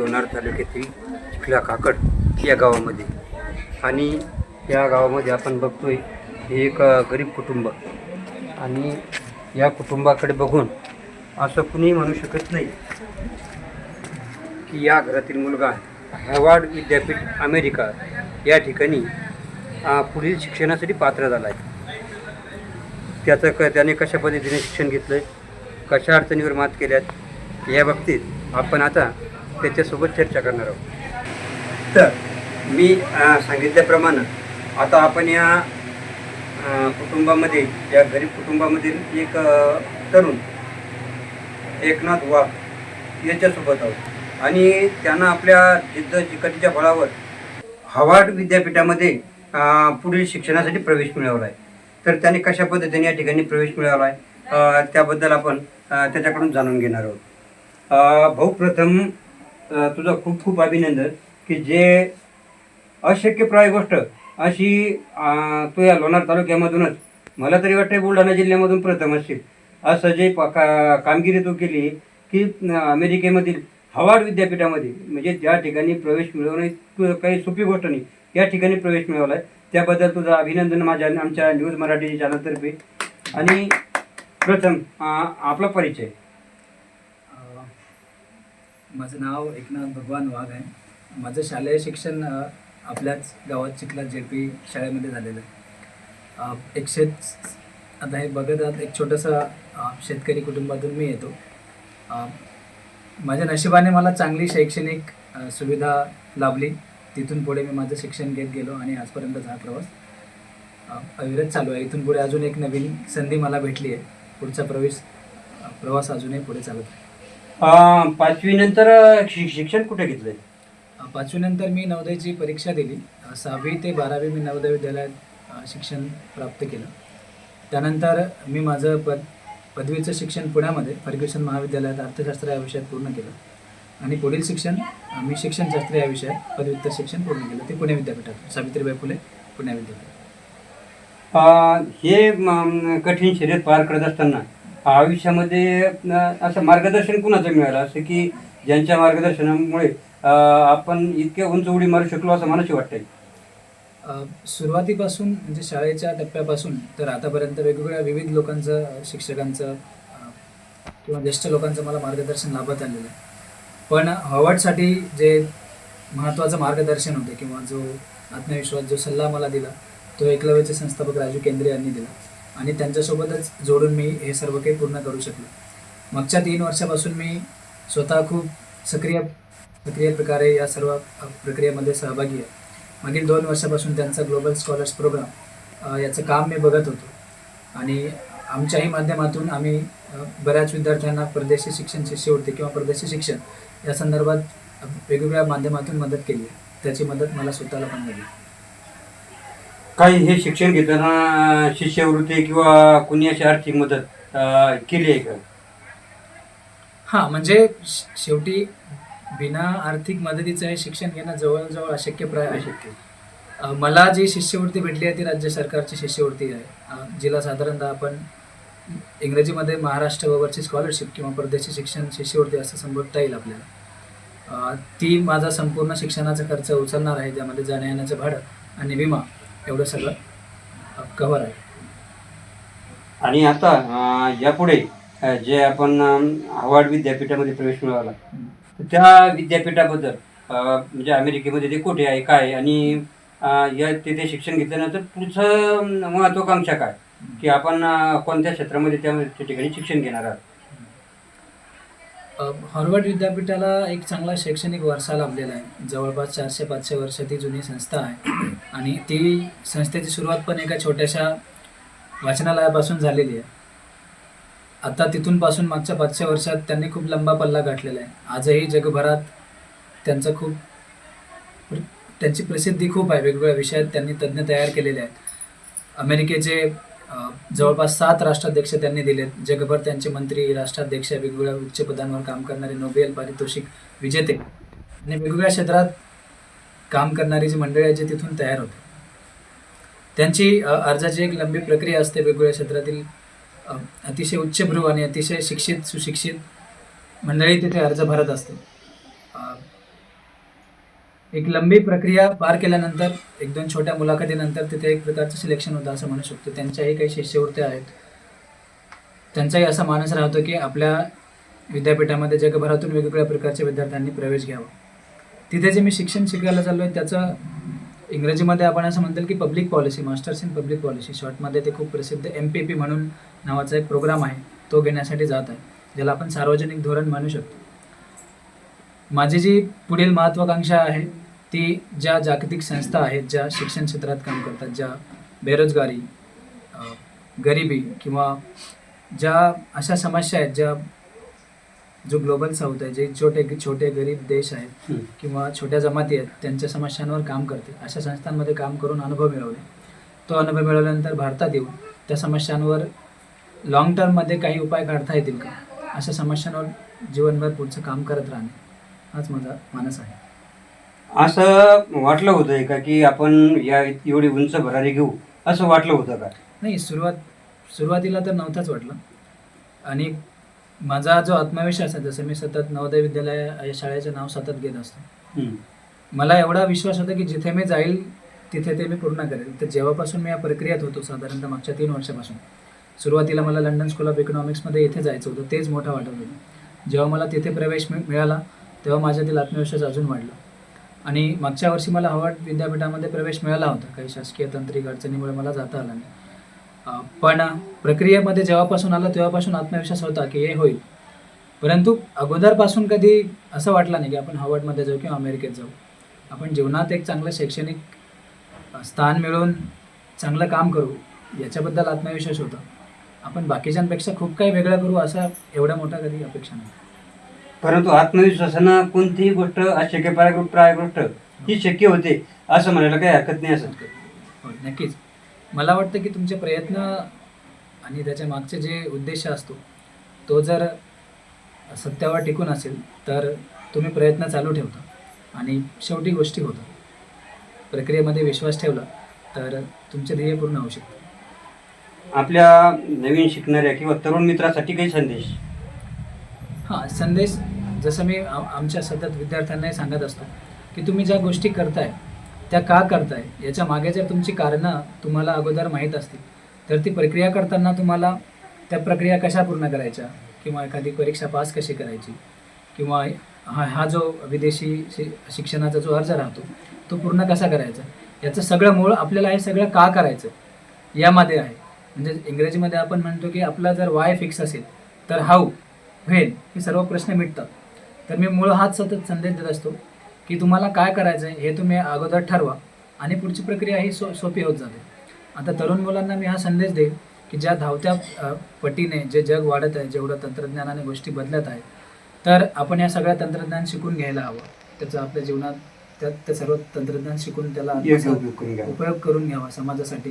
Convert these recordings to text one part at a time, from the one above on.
लोणार तालुक्यातील चिखला काकड या गावामध्ये. आणि या गावामध्ये आपण बघतोय हे एक गरीब कुटुंब. आणि या कुटुंबाकडे बघून असं कुणीही म्हणू शकत नाही की या घरातील मुलगा हॅवार्ड विद्यापीठ अमेरिका या ठिकाणी पुढील शिक्षणासाठी पात्र झाला आहे. त्याचं क त्याने कशा पद्धतीने शिक्षण घेतलं आहे कशा अडचणीवर मात केल्यात या बाबतीत आपण आता त्याच्यासोबत चर्चा करणार आहोत. तर मी सांगितल्याप्रमाणे आता आपण या कुटुंबामध्ये या गरीब कुटुंबामधील एक तरुण एकनाथ वाघ याच्यासोबत आहोत. आणि त्यांना आपल्या जिद्द चिकटीच्या बळावर हवार्ड विद्यापीठामध्ये पुढील शिक्षणासाठी प्रवेश मिळवला आहे. तर त्याने कशा पद्धतीने या ठिकाणी प्रवेश मिळवला आहे? त्याबद्दल आपण त्याच्याकडून जाणून घेणार आहोत. भाऊ प्रथम तुझं खूप खूप अभिनंदन की जे अशक्यप्राय गोष्ट अशी तू या लोणार तालुक्यामधूनच मला तरी वाटते बुलढाणा जिल्ह्यामधून प्रथम असशील. असं जे प- का कामगिरी तू केली की अमेरिकेमधील हवार्ड विद्यापीठामध्ये म्हणजे ज्या ठिकाणी प्रवेश मिळवणे तू काही सोपी गोष्ट नाही या ठिकाणी प्रवेश मिळवला आहे त्याबद्दल तुझं अभिनंदन माझ्या आमच्या न्यूज मराठी चॅनलतर्फे. आणि प्रथम आपला परिचय. माझं नाव एकनाथ भगवान वाघ आहे. माझं शालेय शिक्षण आपल्याच गावात चिखला जे पी शाळेमध्ये झालेलं आहे. एक शेत आता हे बघत आहात एक छोटंसं शेतकरी कुटुंबातून मी येतो. माझ्या नशिबाने मला चांगली शैक्षणिक सुविधा लाभली. तिथून पुढे मी माझं शिक्षण घेत गेलो आणि आजपर्यंतचा हा प्रवास अविरत चालू आहे. इथून पुढे अजून एक नवीन संधी मला भेटली आहे. पुढचा प्रवेश प्रवास अजूनही पुढे चालत आहे. पाचवी नंतर शिक्षण कुठे घेतलंय? पाचवीनंतर मी नवोदयची परीक्षा दिली. सहावी ते बारावी मी नवोदय विद्यालयात शिक्षण प्राप्त केलं. त्यानंतर मी माझं पद पदवीचं शिक्षण पुण्यामध्ये फर्ग्युसन महाविद्यालयात अर्थशास्त्र या विषयात पूर्ण केलं. आणि पुढील शिक्षण मी शिक्षणशास्त्र या विषयात पदव्युत्तर शिक्षण पूर्ण केलं. ते पुणे विद्यापीठात सावित्रीबाई फुले पुणे विद्यापीठ हे कठीण शर्यत पार करत असताना आयुष्यामध्ये असं मार्गदर्शन कुणाचं मिळालं? असं की ज्यांच्या मार्गदर्शनामुळे आपण इतके उंच उडी मारू शकलो असं मनाशी वाटतंय? सुरुवातीपासून म्हणजे शाळेच्या टप्प्यापासून तर आतापर्यंत वेगवेगळ्या विविध लोकांचं शिक्षकांचं किंवा ज्येष्ठ लोकांचं मला मार्गदर्शन लाभत आलेलं आहे. पण हॉवर्डसाठी जे महत्त्वाचं मार्गदर्शन होतं किंवा जो आत्मविश्वास जो सल्ला मला दिला तो एकलव्याचे संस्थापक राजू केंद्रे यांनी दिला. आणि त्यांच्यासोबतच जोडून मी हे सर्व काही पूर्ण करू शकलो. मागच्या तीन वर्षापासून मी स्वतः खूप सक्रिय सक्रिय प्रकारे या सर्व प्रक्रियेमध्ये सहभागी आहे. मागील दोन वर्षापासून त्यांचा ग्लोबल स्कॉलर्स प्रोग्राम याचं काम मी बघत होतो. आणि आमच्याही माध्यमातून आम्ही बऱ्याच विद्यार्थ्यांना परदेशी शिक्षण शिष्यवृत्ती किंवा परदेशी शिक्षण या संदर्भात वेगवेगळ्या माध्यमातून मदत केली आहे. त्याची मदत मला स्वतःला पण मिळाली. काही हे शिक्षण घेताना शिष्यवृत्ती किंवा कुणी अशी आर्थिक मदत अ, केली आहे का? हां म्हणजे श- शेवटी बिना आर्थिक मदतीचं हे शिक्षण घेणं जवळजवळ अशक्यप्राय आहे. अशक्य. अ, मला जी शिष्यवृत्ती भेटली आहे ती राज्य सरकारची शिष्यवृत्ती आहे. अ, जिला साधारणतः आपण इंग्रजीमध्ये महाराष्ट्र वरची स्कॉलरशिप किंवा परदेशी शिक्षण शिष्यवृत्ती असं संबोधता येईल आपल्याला. अ, ती माझा संपूर्ण शिक्षणाचा खर्च उचलणार आहे ज्यामध्ये जाण्या येण्याचं भाडं आणि विमा एवढं सगळं कव्हर आहे. आणि आता यापुढे जे आपण हार्वर्ड विद्यापीठामध्ये प्रवेश मिळवला त्या विद्यापीठाबद्दल म्हणजे अमेरिकेमध्ये ते कुठे आहे काय आणि या तिथे शिक्षण घेतल्यानंतर पुढचं महत्त्वाकांक्षा महत्वाकांक्षा काय? की आपण कोणत्या क्षेत्रामध्ये त्या त्या ठिकाणी शिक्षण घेणार आहात? हॉर्वर्ड विद्यापीठाला एक चांगला शैक्षणिक वारसा लाभलेला आहे. जवळपास चारशे पाचशे वर्षाची जुनी संस्था आहे. आणि ती संस्थेची सुरुवात पण एका छोट्याशा वाचनालयापासून झालेली आहे. आता तिथून पासून मागच्या पाचशे वर्षात त्यांनी खूप लंबा पल्ला गाठलेला आहे. आजही जगभरात त्यांचं खूप त्यांची प्रसिद्धी खूप आहे. वेगवेगळ्या विषयात त्यांनी तज्ज्ञ तयार केलेले आहेत. अमेरिकेचे जवळपास सात राष्ट्राध्यक्ष त्यांनी दिलेत. जगभर त्यांचे मंत्री राष्ट्राध्यक्ष वेगवेगळ्या उच्च पदांवर काम करणारे नोबेल पारितोषिक विजेते आणि वेगवेगळ्या क्षेत्रात काम करणारी जी मंडळी आहेत जे तिथून तयार होते. त्यांची अर्जाची एक लंबी प्रक्रिया असते वेगवेगळ्या क्षेत्रातील अतिशय उच्चभ्रू आणि अतिशय शिक्षित सुशिक्षित मंडळी तिथे अर्ज भरत असते. एक लंबी प्रक्रिया पार केल्यानंतर एक दोन छोट्या मुलाखतीनंतर तिथे एक प्रकारचं सिलेक्शन होतं असं म्हणू शकतो. त्यांच्याही काही शिष्यवृत्त्या आहेत. त्यांचाही असा मानस राहतो की आपल्या विद्यापीठामध्ये जगभरातून वेगवेगळ्या प्रकारच्या विद्यार्थ्यांनी प्रवेश घ्यावा. तिथे जे मी शिक्षण शिकायला चाललो आहे त्याचं इंग्रजीमध्ये आपण असं म्हणतो की public policy masters in public policy शॉर्टमध्ये ते खूप प्रसिद्ध एम पी पी म्हणून नावाचा एक प्रोग्राम आहे तो घेण्यासाठी जात आहे ज्याला आपण सार्वजनिक धोरण म्हणू शकतो. माझी जी पुढील महत्त्वाकांक्षा आहे ती ज्या जागतिक संस्था आहेत ज्या शिक्षण क्षेत्रात काम करतात ज्या बेरोजगारी गरिबी किंवा ज्या अशा समस्या आहेत ज्या जो ग्लोबल साऊथ आहे जे छोटे छोटे गरीब देश आहेत. किंवा छोट्या जमाती आहेत त्यांच्या समस्यांवर काम करते अशा संस्थांमध्ये काम करून अनुभव मिळवले. तो अनुभव मिळवल्यानंतर भारतात येऊन त्या समस्यांवर लॉंग टर्ममध्ये काही उपाय काढता येतील का? अशा समस्यांवर जीवनभर पुढचं काम करत राहणे. हाच माझा मानस आहे. असं वाटलं होतं का की आपण या एवढी उंच भरारी घेऊ? असं वाटलं होतं का? नाही सुरुवात सुरुवातीला तर नव्हताच वाटलं. आणि माझा जो आत्मविश्वास आहे जसं मी सतत नवोदय विद्यालय या शाळेचं नाव सतत घेत असतो. मला एवढा विश्वास होता की जिथे मी जाईल तिथे ते मी पूर्ण करेल. तर जेव्हापासून मी या प्रक्रियेत होतो साधारणतः मागच्या तीन वर्षापासून सुरुवातीला मला लंडन स्कूल ऑफ इकॉनॉमिक्समध्ये इथे जायचं होतं तेच मोठं वाटत होतं. जेव्हा मला तिथे प्रवेश मिळ- मिळाला तेव्हा माझ्यातील आत्मविश्वास अजून वाढला. आणि मागच्या वर्षी मला हवाड विद्यापीठामध्ये प्रवेश मिळाला होता. काही शासकीय तांत्रिक अडचणीमुळे मला जाता आलं नाही. पण प्रक्रियेमध्ये जेव्हापासून आलं तेव्हापासून आत्मविश्वास होता की हे होईल. परंतु अगोदरपासून कधी असं वाटलं नाही की आपण हवाडमध्ये जाऊ किंवा अमेरिकेत जाऊ. आपण जीवनात एक चांगलं शैक्षणिक स्थान मिळवून चांगलं काम करू याच्याबद्दल आत्मविश्वास होता. आपण बाकीच्यांपेक्षा खूप काही वेगळं करू असा एवढा मोठा कधी अपेक्षा नाही. परंतु आत्मविश्वासानं कोणतीही गोष्ट अशक्य पराय गोष्ट ही शक्य होते असं म्हणायला काही हरकत नाही असं हो नक्कीच. मला वाटतं की तुमचे प्रयत्न आणि त्याच्या मागचे जे उद्देश असतो तो जर सत्यावर टिकून असेल तर तुम्ही प्रयत्न चालू ठेवता आणि शेवटी गोष्टी होतात. प्रक्रियेमध्ये विश्वास ठेवला तर तुमचे ध्येय पूर्ण होऊ शकतं. आपल्या नवीन शिकणाऱ्या किंवा तरुण मित्रासाठी काही संदेश. हां संदेश जसं मी आमच्या सतत विद्यार्थ्यांनाही सांगत असतो की तुम्ही ज्या गोष्टी करताय त्या का करताय याच्या मागे जर तुमची कारणं तुम्हाला अगोदर माहीत असतील तर ती प्रक्रिया करताना तुम्हाला त्या प्रक्रिया कशा पूर्ण करायच्या किंवा एखादी परीक्षा पास कशी करायची किंवा हा हा जो विदेशी शि शिक्षणाचा जो अर्ज राहतो तो पूर्ण कसा करायचा याचं सगळं मूळ आपल्याला हे सगळं का करायचं यामध्ये आहे. म्हणजे इंग्रजीमध्ये आपण म्हणतो की आपला जर वाय फिक्स असेल तर हाऊ व्हेन हे सर्व प्रश्न मिटतात. तर मी मूळ हाच सतत संदेश देत असतो की तुम्हाला काय करायचं आहे हे तुम्ही अगोदर ठरवा आणि पुढची प्रक्रिया ही सो सोपी होत जाते. आता तरुण मुलांना मी हा संदेश देईन की ज्या धावत्या पटीने जे जग वाढत आहे जेवढं तंत्रज्ञानाने गोष्टी बदलत आहेत तर आपण या सगळ्या तंत्रज्ञान शिकून घ्यायला हवं. त्याचं आपल्या जीवनात त्यात ते सर्व तंत्रज्ञान शिकून त्याला उपयोग करून घ्यावा समाजासाठी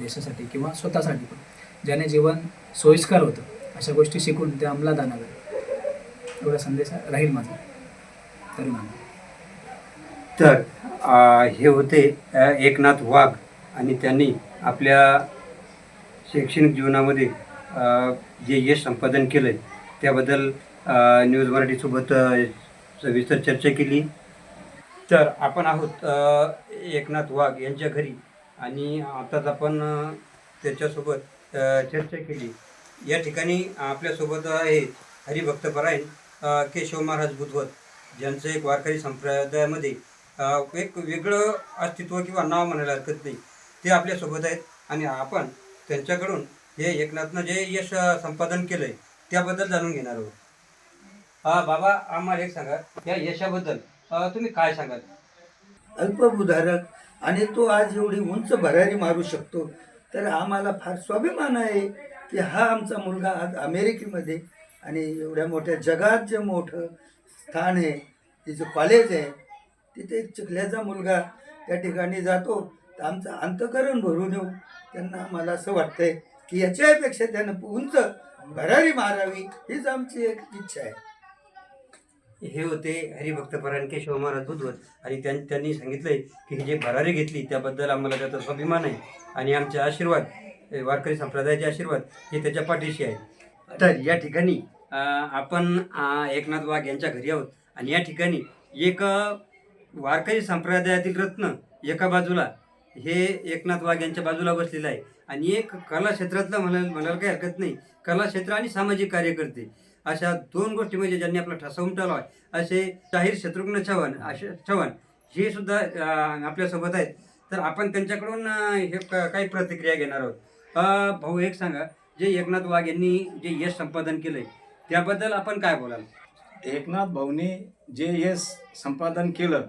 देशासाठी किंवा स्वतःसाठी पण. ज्याने जीवन सोयीस्कर होतं. अशा गोष्टी शिकून ते अंमलात आणाव्या एवढा संदेश राहील माझा. तरुणांना तर आ, हे होते अ, एकनाथ वाघ आणि त्यांनी आपल्या शैक्षणिक जीवनामध्ये अ, जे यश संपादन केलं आहे त्याबद्दल अ, न्यूज मराठीसोबत अ, सविस्तर चर्चा केली. तर आपण आहोत अ, एकनाथ वाघ यांच्या घरी आणि आताच आपण अ, त्याच्यासोबत अ, चर्चा केली. या ठिकाणी आपल्यासोबत आहे हरिभक्तपरायण केशव महाराज बुधवत. ज्यांचं एक वारकरी संप्रदायामध्ये एक वेगळं अस्तित्व किंवा नाव म्हणायला हरकत नाही. ते आपल्यासोबत आहेत आणि आपण त्यांच्याकडून हे एकनाथनं जे यश संपादन केलं आहे त्याबद्दल जाणून घेणार आहोत. हा बाबा आम्हाला एक सांगा या यशाबद्दल तुम्ही काय सांगाल? अल्पभूधारक आणि तो आज एवढी उंच भरारी मारू शकतो तर आम्हाला फार स्वाभिमान आहे. की हा आमचा मुलगा आज अमेरिकेमध्ये आणि एवढ्या मोठ्या जगात जे मोठं स्थान आहे तिचं कॉलेज आहे तिथे चिखल्याचा मुलगा त्या ठिकाणी जातो. तर आमचं अंतकरण भरून येऊ. त्यांना आम्हाला असं वाटतंय की याच्यापेक्षा त्यानं उंच भरारी मारावी हीच आमची एक इच्छा आहे. हे होते हरिभक्त परांके महाराज बुधवत आणि त्यां त्यांनी सांगितलंय की ही जी भरारी घेतली त्याबद्दल आम्हाला त्याचा स्वाभिमान आहे. आणि आमचे आशीर्वाद. वारकरी संप्रदायाचे आशीर्वाद हे त्याच्या पाठीशी आहे तर या ठिकाणी आपण एकनाथ वाघ यांच्या घरी आहोत. आणि या ठिकाणी एक वारकरी संप्रदायातील रत्न एका बाजूला हे एकनाथ वाघ यांच्या बाजूला बसलेलं आहे. आणि एक कला क्षेत्रातलं म्हणाल म्हणायला काही हरकत नाही. कला क्षेत्र आणि सामाजिक कार्यकर्ते अशा दोन गोष्टी म्हणजे ज्यांनी आपला ठसा उमटवला आहे. असे शाहीर शत्रुघ्न चव्हाण असे चव्हाण हे सुद्धा आपल्यासोबत आहेत. तर आपण त्यांच्याकडून हे क- काही प्रतिक्रिया घेणार आहोत. भाऊ एक सांगा जे एकनाथ वाघ यांनी जे यश संपादन केलंय त्याबद्दल आपण काय बोलाल? एकनाथ भाऊने जे यश संपादन केलं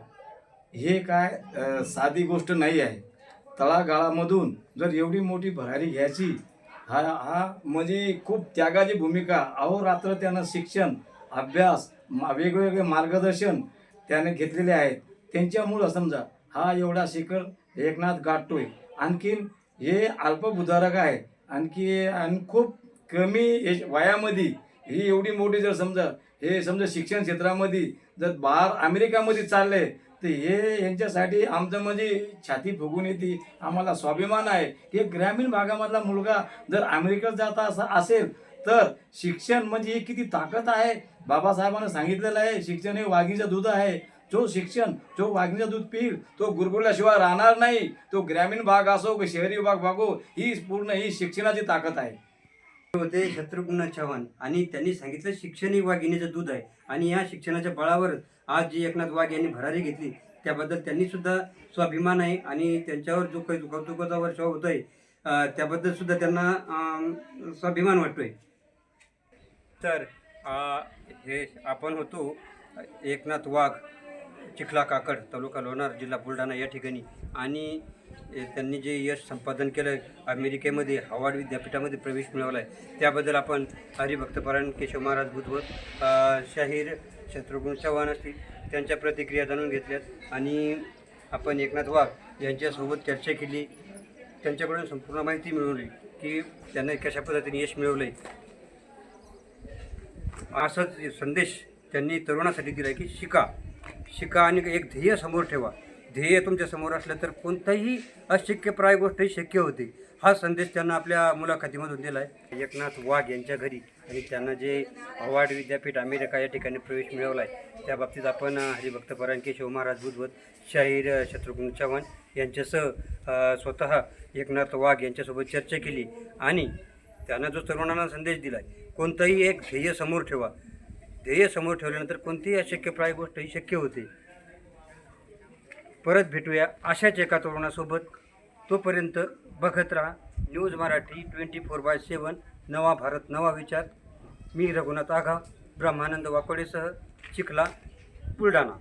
हे काय अ, साधी गोष्ट नाही आहे. तळागाळामधून जर एवढी मोठी भरारी घ्यायची हा हा म्हणजे खूप त्यागाची भूमिका. अहोरात्र त्यानं शिक्षण अभ्यास मा- वेगवेगळे मार्गदर्शन त्याने घेतलेले आहेत. त्यांच्यामुळं समजा हा एवढा शिखर एकनाथ गाठतोय. आणखीन हे अल्पभूधारक आहे. आणखी आणि खूप कमी एज वयामध्ये ही एवढी मोठी जर समजा हे समजा शिक्षण क्षेत्रामध्ये जर बाहेर अमेरिकामध्ये चालले तर हे यांच्यासाठी आमचं म्हणजे छाती फुगून येते. आम्हाला स्वाभिमान आहे. की ग्रामीण भागामधला मुलगा जर अमेरिकेत जाता असा असेल तर शिक्षण म्हणजे ही किती ताकद आहे? बाबासाहेबांना सांगितलेलं आहे शिक्षण हे वाघीचं दूध आहे. जो शिक्षण जो वाघीचं दूध पिईल तो गुरगुरल्याशिवाय राहणार नाही. तो ग्रामीण भाग असो की शहरी भाग भागो ही पूर्ण ही शिक्षणाची ताकद आहे. होते शत्रुघ्न चव्हाण आणि त्यांनी सांगितलं शिक्षण ही वाघिणीचं दूध आहे. आणि या शिक्षणाच्या बळावर आज जी एकनाथ वाघ यांनी भरारी घेतली त्याबद्दल त्यांनी सुद्धा स्वाभिमान आहे आणि त्यांच्यावर जो काही कौतुकाचा वर्ष होत आहे त्याबद्दल सुद्धा त्यांना स्वाभिमान वाटतोय. तर हे आपण होतो एकनाथ वाघ. चिखला काकड तालुका लोणार जिल्हा बुलढाणा या ठिकाणी. आणि त्यांनी जे यश संपादन केलं अमेरिकेमध्ये हार्वर्ड विद्यापीठामध्ये प्रवेश मिळवला आहे त्याबद्दल आपण हरिभक्तपरायण केशव महाराज बुधवत शाहीर शत्रुघ्न चव्हाण असतील त्यांच्या प्रतिक्रिया जाणून घेतल्यात. आणि आपण एकनाथ वाघ यांच्यासोबत चर्चा केली. त्यांच्याकडून संपूर्ण माहिती मिळवली की त्यांना कशा पद्धतीने यश मिळवलं आहे असाच संदेश त्यांनी तरुणासाठी दिला की शिका. शिका आणि एक ध्येय समोर ठेवा. ध्येय तुमच्यासमोर असलं तर कोणताही अशक्यप्राय गोष्टही शक्य होते. हा संदेश त्यांना आपल्या मुलाखतीमधून दिला आहे एकनाथ वाघ यांच्या घरी आणि त्यांना जे हवार्ड विद्यापीठ अमेरिका या ठिकाणी प्रवेश मिळवला आहे त्या बाबतीत आपण हरिभक्त परांके शिवमहाराज महाराज बुधवत शाहीर शत्रुघ्न चव्हाण यांच्यासह स्वतः एकनाथ वाघ यांच्यासोबत चर्चा केली आणि त्यांना जो तरुणांना संदेश दिला आहे कोणतंही एक ध्येय समोर ठेवा. ध्येय समोर ठेवल्यानंतर कोणतीही अशक्यप्राय गोष्ट ही शक्य होते. परत भेटूया अशाच एका तरुणासोबत. तोपर्यंत बघत राहा news Marathi twenty four by seven नवा भारत नवा विचार. मी रघुनाथ आघा ब्रह्मानंद वाकोडेसह चिखला बुलढाणा.